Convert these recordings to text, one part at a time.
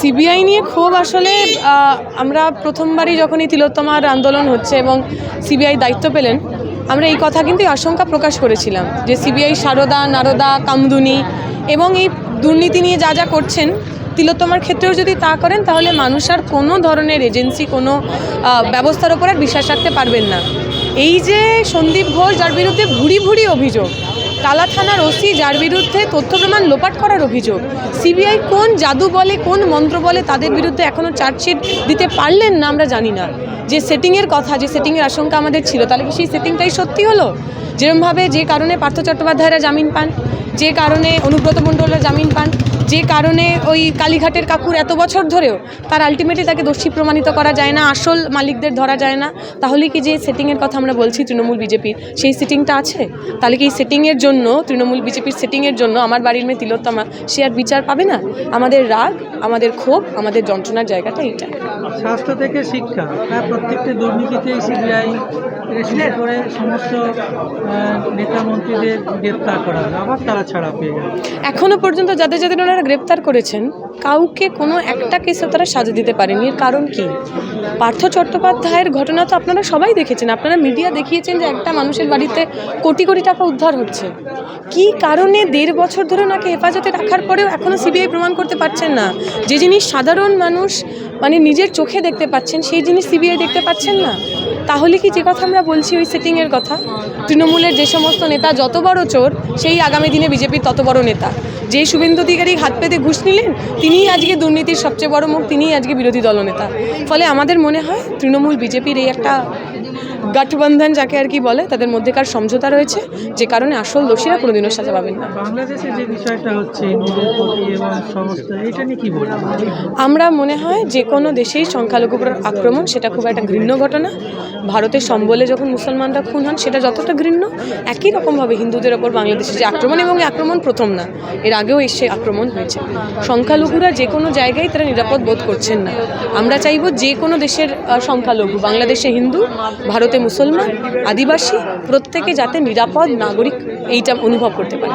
CBI নিয়ে ক্ষোভ আসলে আমরা প্রথমবারই যখন এই তিলোত্তমার আন্দোলন হচ্ছে এবং সিবিআই দায়িত্ব পেলেন, আমরা এই কথা কিন্তু আশঙ্কা প্রকাশ করেছিলাম যে সিবিআই সারদা, নারদা, কামদুনি এবং এই দুর্নীতি নিয়ে যা যা করছেন, তিলোত্তমার ক্ষেত্রেও যদি তা করেন, তাহলে মানুষ আর কোনো ধরনের এজেন্সি, কোনো ব্যবস্থার ওপর আর বিশ্বাস রাখতে পারবেন না। এই যে সন্দীপ ঘোষ, যার বিরুদ্ধে ভুরি ভুরি অভিযোগ টালা থানার ওসি, যার বিরুদ্ধে তথ্য প্রমাণ লোপাট করার অভিযোগ। সিবিআই কোন জাদু বলে, কোন মন্ত্র বলে তাদের বিরুদ্ধে এখনও চার্জশিট দিতে পারলেন না আমরা জানি না। যে সেটিংয়ের কথা, যে সেটিংয়ের আশঙ্কা আমাদের ছিল, তাহলে কি সেই সেটিংটাই সত্যি হলো? যেরমভাবে যে কারণে পার্থ চট্টোপাধ্যায়রা জামিন পান, যে কারণে অনুব্রত মণ্ডলরা জামিন পান যে কারণে ওই কালীঘাটের কাকুর এত বছর ধরেও তার আলটিমেটলি তাকে দোষী প্রমাণিত করা যায় না আসল মালিকদের ধরা যায় না। তাহলে কি যে সেটিংয়ের কথা আমরা বলছি তৃণমূল বিজেপির? সেই সেটিংটা আছে? তাহলে কি এই সেটিংয়ের জন্য তৃণমূল বিজেপির সেটিংয়ের জন্য আমার বাড়ির মেয়ে তিলোত্তমা সে আর বিচার পাবে না? আমাদের রাগ আমাদের ক্ষোভ আমাদের যন্ত্রণার জায়গাটা এইটা। স্বাস্থ্য থেকে শিক্ষা প্রায় প্রত্যেকটি দুর্নীতিতেই সিবিআই করে সমস্ত নেতা মন্ত্রীদের গ্রেপ্তার করা আবার তারা ছাড়া পেয়ে গেল এখনও পর্যন্ত যাদের যাদের ওনারা গ্রেপ্তার করেছেন, কাউকে কোনো একটা কেসে তারা সাজা দিতে পারেনি। এর কারণ কি? পার্থ চট্টোপাধ্যায়ের ঘটনা তো আপনারা সবাই দেখেছেন। আপনারা মিডিয়া দেখিয়েছেন যে একটা মানুষের বাড়িতে কোটি কোটি টাকা উদ্ধার হচ্ছে। কি কারণে দেড় বছর ধরে ওনাকে হেফাজতে রাখার পরেও এখনও সিবিআই প্রমাণ করতে পারছেন না? যে জিনিস সাধারণ মানুষ মানে নিজের চোখে দেখতে পাচ্ছেন, সেই জিনিস সিবিআই দেখতে পাচ্ছেন না? তাহলে কি যে কথা আমরা বলছি ওই সেটিংয়ের কথা? তৃণমূলের যে সমস্ত নেতা, যত বড় চোর, সেই আগামী দিনে বিজেপির তত বড় নেতা। যে শুভেন্দু অধিকারী হাত পেতে ঘুষ নিলেন, তিনিই আজকে দুর্নীতির সবচেয়ে বড় মুখ, তিনিই আজকে বিরোধী দলনেতা। ফলে আমাদের মনে হয় তৃণমূল বিজেপির এই একটা গঠবন্ধন যাকে আর কি বলে তাদের মধ্যেকার সমঝোতা রয়েছে যে কারণে আসল দোষীরা কোনোদিনও সাজা পাবেন না। বাংলাদেশে যে বিষয়টা হচ্ছে এটা নিয়ে কি আমরা মনে হয় যে কোনো দেশেই সংখ্যালঘুর উপর আক্রমণ সেটা খুব একটা ঘৃণ্য ঘটনা। ভারতের সম্বলে যখন মুসলমানরা খুন হন সেটা যতটা ঘৃণ্য একই রকমভাবে হিন্দুদের ওপর বাংলাদেশে যে আক্রমণ এবং এই আক্রমণ প্রথম না এর আগেও এসে আক্রমণ হয়েছে। সংখ্যালঘুরা যে কোনো জায়গায় তারা নিরাপদ বোধ করছেন না। আমরা চাইব যে কোনো দেশের সংখ্যালঘু বাংলাদেশে হিন্দু ভারতে মুসলমান আদিবাসী প্রত্যেকে যাতে নিরাপদ নাগরিক এইটা অনুভব করতে পারে।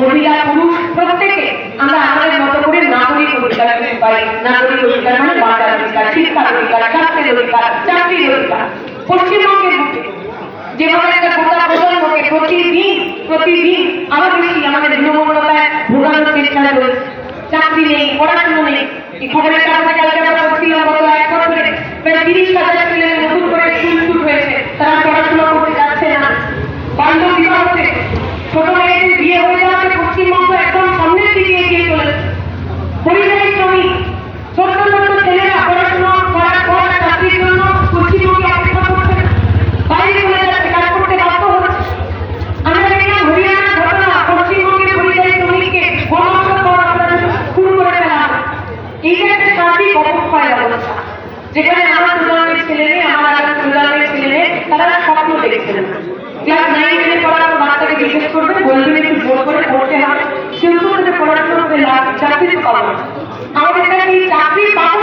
মহিলা পুরুষ প্রত্যেকে আমরা আমাদের মতো করে নাগরিক অধিকার পারি, নাগরিক অধিকার মানে বাঁচার অধিকার, শিক্ষার অধিকার, স্বাস্থ্যের অধিকার, চাকরির অধিকার। পশ্চিমবঙ্গের যেভাবে একটা প্রতিদিন প্রতিদিন আরও বেশি আমাদের হীনমন্যতায় ভোগানোর চাকরি নেই, পড়াশুনো নেই। খবরের কাগজে আমরা পড়ছিলাম গত নতুন করে শুরু হয়েছে তারা পড়াশোনা করতে যাচ্ছে না বাল্য বিবাহ হচ্ছে ছোট মেয়েদের বিয়ে হয়ে যাওয়াতে পশ্চিমবঙ্গ একদম সামনের দিকে এগিয়ে চলেছে পরিযায়ী শ্রমিক ছোট্ট ছোট্ট ছেলেরা পড়াশোনা করার পর চাকরির জন্য পশ্চিমবঙ্গে অপেক্ষা করছে না। বাইরে চলে যাচ্ছে কাজ করতে বাধ্য হচ্ছে আমরা দেখলাম হরিয়ানার ঘটনা পশ্চিমবঙ্গের পরিযায়ী শ্রমিককে গণমাসের পর আপনারা শুরু করে ফেলা হয়। এইটা একটা সার্বিক অবক্ষয় ব্যবস্থা যেখানে আমার প্রজন্মের ছেলে মেয়ে আমার আগামী প্রজন্মের ছেলে মেয়ে তারা স্বপ্ন দেখছেন ক্লাস নাইন টেনে পড়ার পর বাচ্চাকে জিজ্ঞেস করবে বলবেন একটু জোর করে পড়তে হবে সেহেতু তাদের পড়াশোনা করে লাভ চাকরি তো পাবো আমাদের এই চাকরি পাবো